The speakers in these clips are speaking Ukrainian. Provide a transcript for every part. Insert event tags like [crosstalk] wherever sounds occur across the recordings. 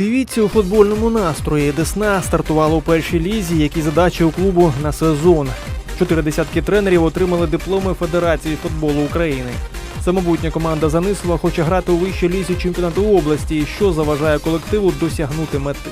Подивіться у футбольному настрої. Десна стартувала у першій лізі. Які задачі у клубу на сезон? Чотири десятки тренерів отримали дипломи Федерації футболу України. Самобутня команда Занисова хоче грати у вищій лізі чемпіонату області, що заважає колективу досягнути мети.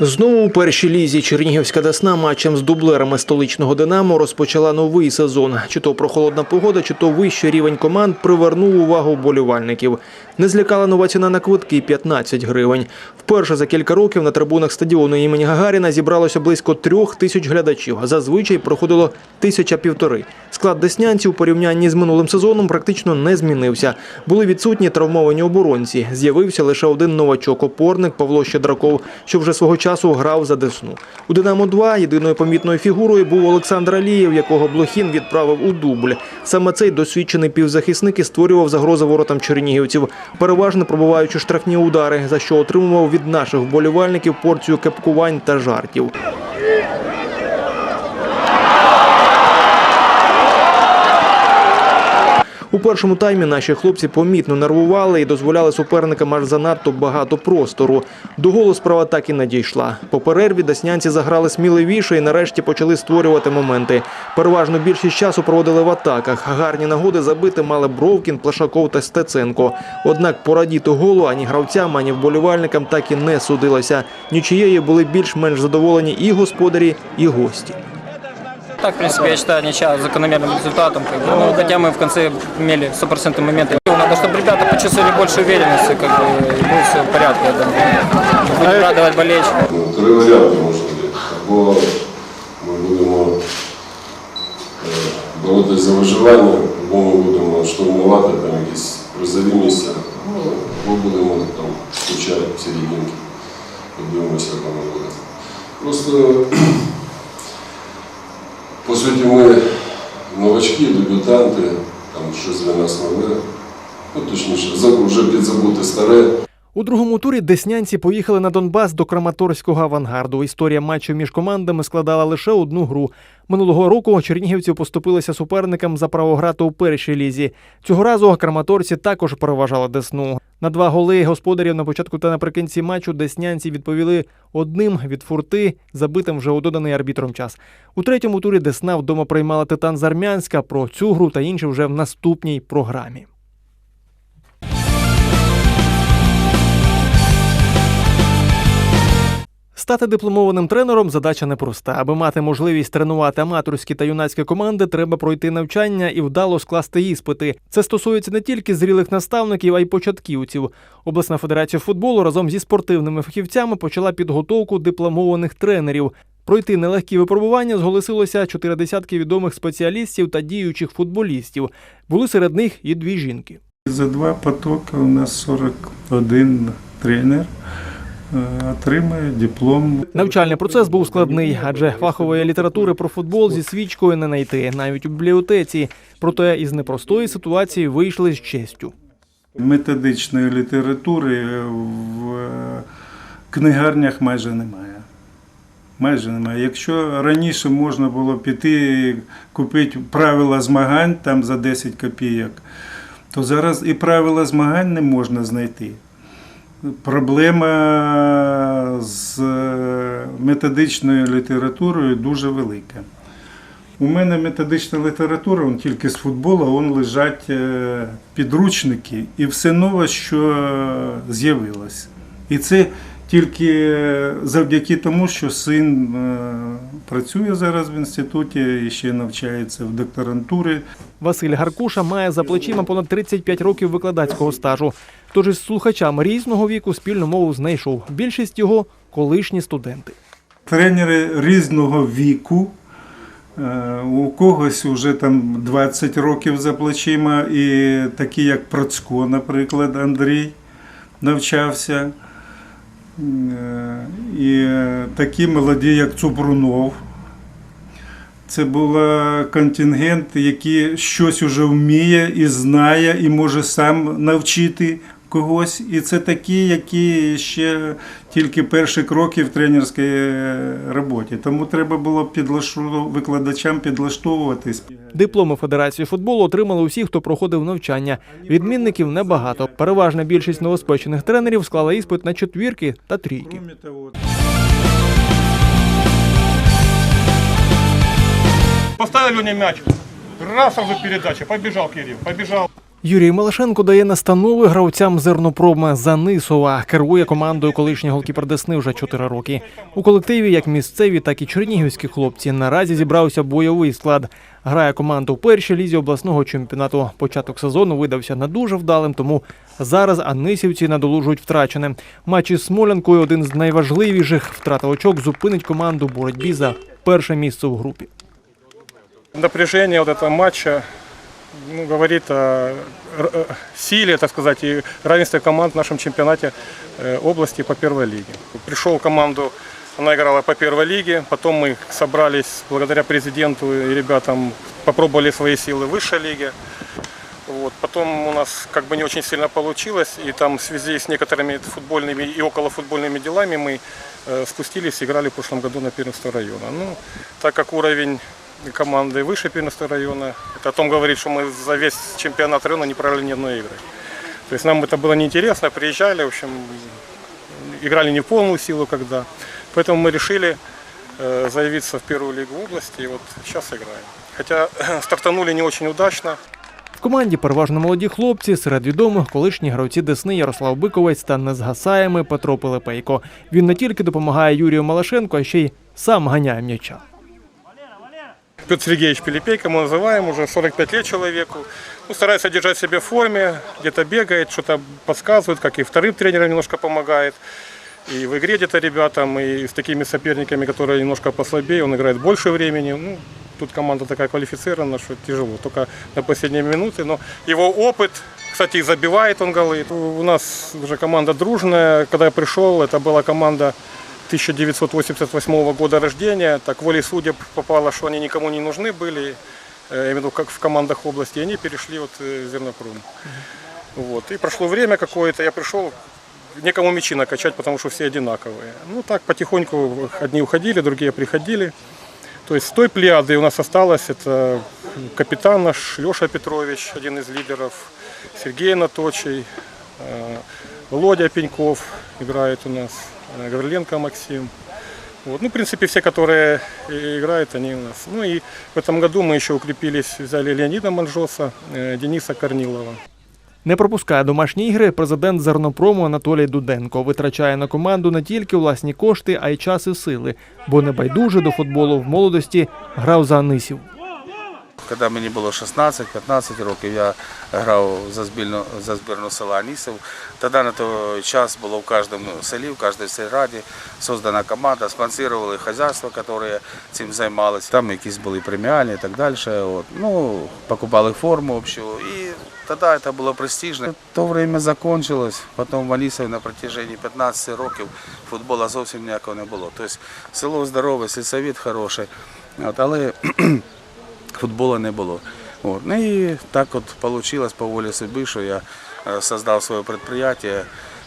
Знову у першій лізі Чернігівська Десна матчем з дублерами столичного Динамо розпочала новий сезон. Чи то прохолодна погода, чи то вищий рівень команд привернув увагу вболівальників. Не злякала нова ціна на квитки 15 гривень. Вперше за кілька років на трибунах стадіону імені Гагаріна зібралося близько трьох тисяч глядачів. Зазвичай проходило тисяча півтори. Склад деснянців у порівнянні з минулим сезоном практично не змінився. Були відсутні травмовані оборонці. З'явився лише один новачок опорник Павло Щедраков, що вже свого часу грав за Десну. У Динамо 2 єдиною помітною фігурою був Олександр Алієв, якого Блохін відправив у дубль. Саме цей досвідчений півзахисник і створював загрозу воротам чернігівців, переважно пробуваючи штрафні удари, за що отримував від наших вболівальників порцію кепкувань та жартів. У першому таймі наші хлопці помітно нервували і дозволяли суперникам аж занадто багато простору. До голу справа так і не дійшла. По перерві деснянці заграли сміливіше і нарешті почали створювати моменти. Переважно більшість часу проводили в атаках. Гарні нагоди забити мали Бровкін, Плашаков та Стеценко. Однак порадіти голу ані гравцям, ані вболівальникам так і не судилося. Нічиєю були більш-менш задоволені і господарі, і гості. Так, в принципе, я считаю, ничья закономерным результатом. Как бы. ну, хотя мы в конце имели стопроцентные моменты. Надо, чтобы ребята почувствовали больше уверенности, как бы, и будет все в порядке. Я думаю. Будем радовать болельщиков. Ну, Три варіанти може бути. Або ми будемо е, боротися за виживання, або ми будемо штурмувати там якісь призові місця, ну, або будемо там включати серединки. Подивимося, як воно буде. Просто по суті ми новачки, дебютанти, там щось для нас нове. Ну, точніше, вже підзабути старе. У другому турі деснянці поїхали на Донбас до Краматорського авангарду. Історія матчу між командами складала лише одну гру. Минулого року чернігівці поступилися суперникам за право грати у першій лізі. Цього разу краматорці також переважали Десну. На два голи господарів на початку та наприкінці матчу деснянці відповіли одним від фурти, забитим вже у доданий арбітром час. У третьому турі Десна вдома приймала Титан з Армянська. Про цю гру та інше вже в наступній програмі. Стати дипломованим тренером задача непроста. Аби мати можливість тренувати аматорські та юнацькі команди, треба пройти навчання і вдало скласти іспити. Це стосується не тільки зрілих наставників, а й початківців. Обласна федерація футболу разом зі спортивними фахівцями почала підготовку дипломованих тренерів. Пройти нелегкі випробування зголосилося чотири десятки відомих спеціалістів та діючих футболістів. Були серед них і дві жінки. За два потоки у нас 41 тренер отримує диплом. Навчальний процес був складний, адже фахової літератури про футбол зі свічкою не знайти, навіть у бібліотеці. Проте із непростої ситуації вийшли з честю. Методичної літератури в е, книгарнях майже немає. Майже немає. Якщо раніше можна було піти купити правила змагань там за 10 копійок, то зараз і правила змагань не можна знайти. Проблема з е, методичною літературою дуже велика. У мене методична література, он тільки з футболу, вон лежать е, підручники і все нове, що з'явилось. І це тільки завдяки тому, що син е, працює зараз в інституті і ще навчається в докторантурі. Василь Гаркуша має за плечима понад 35 років викладацького стажу. Тож із слухачами різного віку спільну мову знайшов. Більшість його колишні студенти. Тренери різного віку. Е, У когось вже там 20 років за плечима, і такі, як Процько, наприклад, Андрій навчався. Е, І такі молоді, як Цупрунов. Це був контингент, який щось уже вміє і знає, і може сам навчити когось. І це такі, які ще тільки перші кроки в тренерській е, роботі. Тому треба було підлаштову- викладачам підлаштовуватись. Дипломи Федерації футболу отримали усі, хто проходив навчання. Відмінників небагато. Переважна більшість новоспечених тренерів склала іспит на четвірки та трійки. Поставили мяч. Раз сразу передача. Побежал Кирилл. Побежал. Юрій Малашенко дає настанови гравцям зернопрома Занисова. Керує командою колишній голкіпер Десни вже 4 роки. У колективі як місцеві, так і чернігівські хлопці. Наразі зібрався бойовий склад. Грає команда у першій лізі обласного чемпіонату. Початок сезону видався не дуже вдалим, тому зараз анисівці надолужують втрачене. Матч із Смолянкою один з найважливіших. Втрата очок зупинить команду в боротьбі за перше місце у групі. Напряжение вот этого матча ну, говорит о э, силе, так сказать, и равенстве команд в нашем чемпионате э, области по первой лиге. Пришел в команду, она играла по первой лиге, потом мы собрались благодаря президенту и ребятам, попробовали свои силы в высшей лиге. Вот. Потом у нас как бы не очень сильно получилось, и там в связи с некоторыми футбольными и околофутбольными делами мы э, спустились играли в прошлом году на первенство района. Ну, так как уровень команды выше первенства района, это о том говорит, что мы за весь чемпионат района не проиграли ни одной игры. То есть нам это было неинтересно, приезжали, в общем, играли не в полную силу когда. Поэтому мы решили э, заявиться в первую лигу области, и вот сейчас играем. Хотя [clears throat] стартанули не очень удачно, В команді переважно молоді хлопці, серед відомих колишні гравці Десни Ярослав Биковець та незгасаємий Петро Пилипейко. Він не тільки допомагає Юрію Малашенко, а ще й сам ганяє м'яча. Петр Сергеевич Пилипейко, мы называем, уже 45 лет человеку. Ну, старается держать себя в форме, где-то бегает, что-то подсказывает, как и вторым тренерам немножко помогает. И в игре где-то ребятам, и с такими соперниками, которые немножко послабее, он играет больше времени. Ну, тут команда такая квалифицирована, что тяжело, только на последние минуты. Но его опыт, кстати, забивает он голы. У нас уже команда дружная. Когда я пришел, это была команда 1988 года рождения. Так волей судеб попало, что они никому не нужны были, э, именно как в командах области. Они перешли вот э, в Зернопром. Вот. И прошло время какое-то, я пришел, некому мячи накачать, потому что все одинаковые. Ну так потихоньку одни уходили, другие приходили. То есть с той плеяды у нас осталось, это капитан наш Леша Петрович, один из лидеров, Сергей Анаточий, э, Володя Пеньков играет у нас, э, Гавриленко Максим. Вот. Ну, в принципе, все, которые и играют, они у нас. Ну и в этом году мы еще укрепились, взяли Леонида Манжоса, э, Дениса Корнилова. Не пропускає домашні ігри президент зернопрому Анатолій Дуденко. Витрачає на команду не тільки власні кошти, а й час і сили, бо небайдуже до футболу в молодості грав за Анисів. Коли мені було 16-15 років, я грав за збірну, за збірну села Анісів. Тоді на той час було в кожному селі, в кожній сільраді создана команда, спонсорували хазяйства, які цим займалися. Там якісь були преміальні і так далі. От. Ну, покупали форму общу. І тоді це було престижно. То время закончилось. Потім в Анісові на протяжении 15 років футболу зовсім ніякого не було. Тобто село здорове, сільсовіт хороший. От, але футбола не було. От. Ну і так от вийшло по волі судьби, що я е, создав своє підприємство.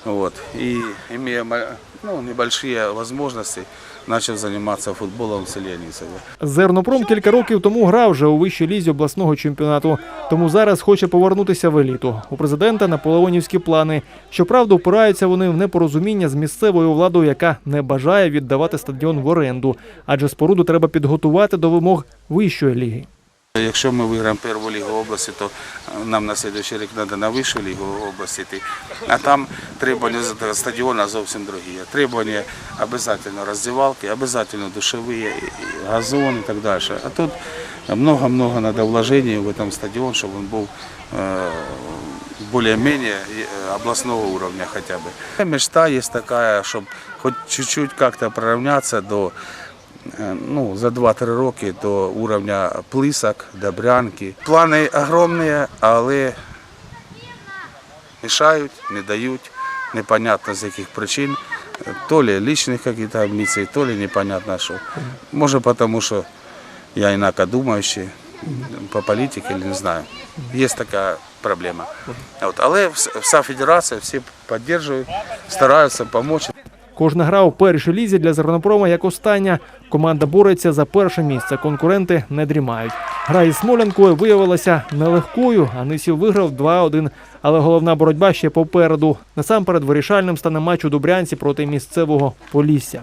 Вот. И имея ма- ну, небольшие возможности, начал заниматься футболом в селе Анисове. Зернопром кілька років тому грав вже у вищій лізі обласного чемпіонату, тому зараз хоче повернутися в еліту. У президента наполеонівські плани. Щоправда, впираються вони в непорозуміння з місцевою владою, яка не бажає віддавати стадіон в оренду, адже споруду треба підготувати до вимог вищої ліги. Якщо ми виграємо першу лігу області, то е, нам на наступний рік треба на вищу лігу області йти. А там требування з этого стадіону зовсім другі. Требування обов'язково роздівалки, обов'язково душові, і- і газон і так далі. А тут много-много треба вложень в цей стадіон, щоб він був е, более-менее э, областного уровня хотя бы. Мечта есть такая, чтобы хоть чуть-чуть как-то проравняться до, э, ну, за 2-3 роки до уровня Плисок, Добрянки. Плани огромні, але мешають, не дають, непонятно з яких причин. То ли личных каких-то амбиций, то ли непонятно что. Может потому, что я инакодумающий по політиці, не знаю. Є така проблема. От. Але вс- вся федерація, всі підтримують, стараються допомогти. Кожна гра у першій лізі для Зернопрома як остання. Команда бореться за перше місце. Конкуренти не дрімають. Гра із Смолянкою виявилася нелегкою. Анисів виграв 2-1. Але головна боротьба ще попереду. Насамперед вирішальним стане матч у Дубрянці проти місцевого Полісся.